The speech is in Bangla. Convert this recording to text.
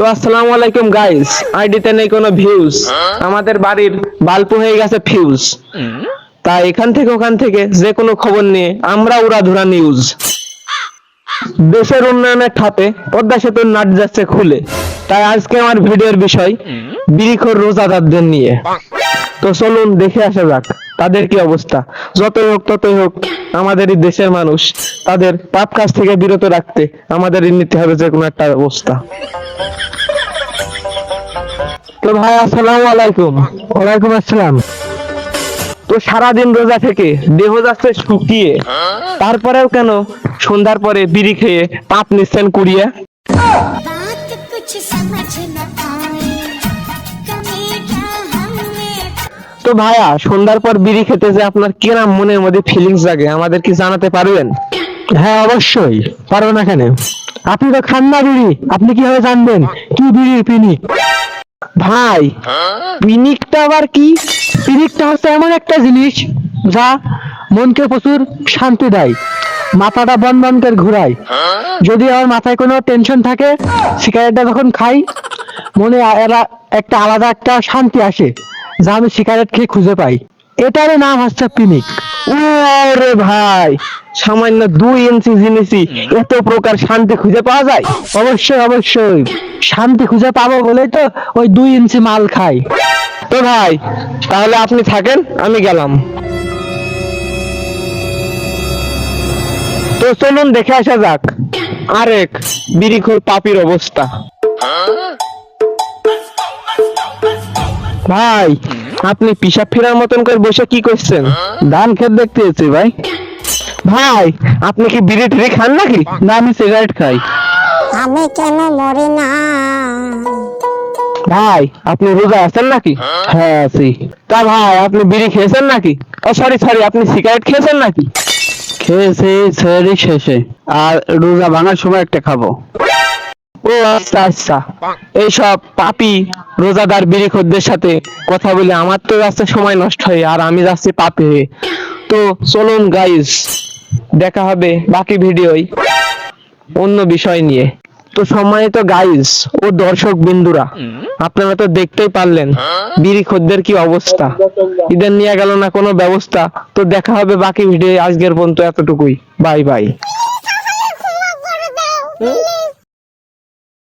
তো আসসালামু আলাইকুম গাইস আইডিতে নেই কোনো ভিউজ আমাদের বাড়ির বাল্প হয়ে গেছে ফিউজ তাই এখান থেকে ওখান থেকে যে কোনো খবর নিয়ে আমরা উড়াধুরা নিউজ দেশের উন্নয়নের ঠাতে পদ্মা সেতুর নাট যাচ্ছে খুলে। তাই আজকে আমার ভিডিওর বিষয় বিরিখোর রোজাদারদের নিয়ে। তো চলুন দেখে আসা যাক তাদের কি অবস্থা। যতই হোক ততই হোক আমাদের এই দেশের মানুষ তাদের পাপ কাজ থেকে বিরত রাখতে আমাদের নিতে হবে যে কোনো একটা অবস্থা তো ভাই আসসালামু আলাইকুম। ওয়ালাইকুম আসসালাম। তো সারা দিন রোজা থেকে দেহ যাচ্ছে শুকিয়ে। হ্যাঁ? তারপরেও কেন সন্ধ্যার পরে বিড়ি খেয়ে পাপ নিছেন কুড়িয়া? তো ভাইয়া সন্ধ্যার পর বিড়ি খেতে যে আপনার কিরাম মনের মধ্যে ফিলিংস জাগে আমাদের কি জানাতে পারবেন? হ্যাঁ অবশ্যই। পারবেন এখানে আপনি তো খান না বিড়ি। আপনি কীভাবে জানবেন? কি বিড়ির পিনিক? ভাই, পিনিকটা আবার কি? পিনিকটা হচ্ছে এমন একটা জিনিস যা মনকে প্রচুর শান্তি দেয়। মাথাটা বন বন করে ঘুরায়। যদি আমার মাথায় কোনো টেনশন থাকে সিগারেটটা যখন খাই, মনে এরা একটা আলাদা একটা শান্তি আসে, যা আমি সিগারেট খেয়ে খুঁজে পাই। এটারই নাম হচ্ছে পিনিক। ওরে ভাই সামান্য দুই ইঞ্চি জিনিসই এত প্রকার শান্তি খুঁজে পাওয়া যায়? অবশ্যই অবশ্যই। শান্তি খুঁজে পাবো বলেই তো ওই দুই ইঞ্চি মাল খাই। তো ভাই তাহলে আপনি থাকেন আমি গেলাম। তো চলুন দেখে আসা যাক আরেক বিড়িখোর পাপির অবস্থা। ভাই আপনি পিসাব ফেরার মতন করে বসে কি করছেন? ধান ক্ষেত দেখতে এসেছি ভাই। ভাই আপনি কি বিড়ি টিড়ি খান নাকি? না আমি সিগারেট খাই। আমি কেন মরি না? ভাই আপনি রোজা আছেন নাকি? হ্যাঁ আছি। তা ভাই আপনি বিড়ি খেয়েছেন নাকি? ও সরি সরি আপনি সিগারেট খেয়েছেন নাকি? খেয়েছি সেরি শেষে। আর রোজা ভাঙার সময় একটা খাব। ও আচ্ছা আচ্ছা। এইসব পাপি রোজাদার বিড়িখোরদের সাথে কথা বলে আমার তো যাচ্ছে সময় নষ্ট হয়ে, আর আমি যাচ্ছি পাপি হয়ে। তো চলুন দেখা হবে বাকি ভিডিওই অন্য বিষয় নিয়ে। তো সম্মানিত গাইস ও দর্শক বিন্দুরা আপনারা তো দেখতেই পারলেন বিড়ি খদ্দের কি অবস্থা। ঈদের নিয়ে গেল না কোনো ব্যবস্থা। তো দেখা হবে বাকি ভিডিও আজকের পর্যন্ত এতটুকুই। Bye bye.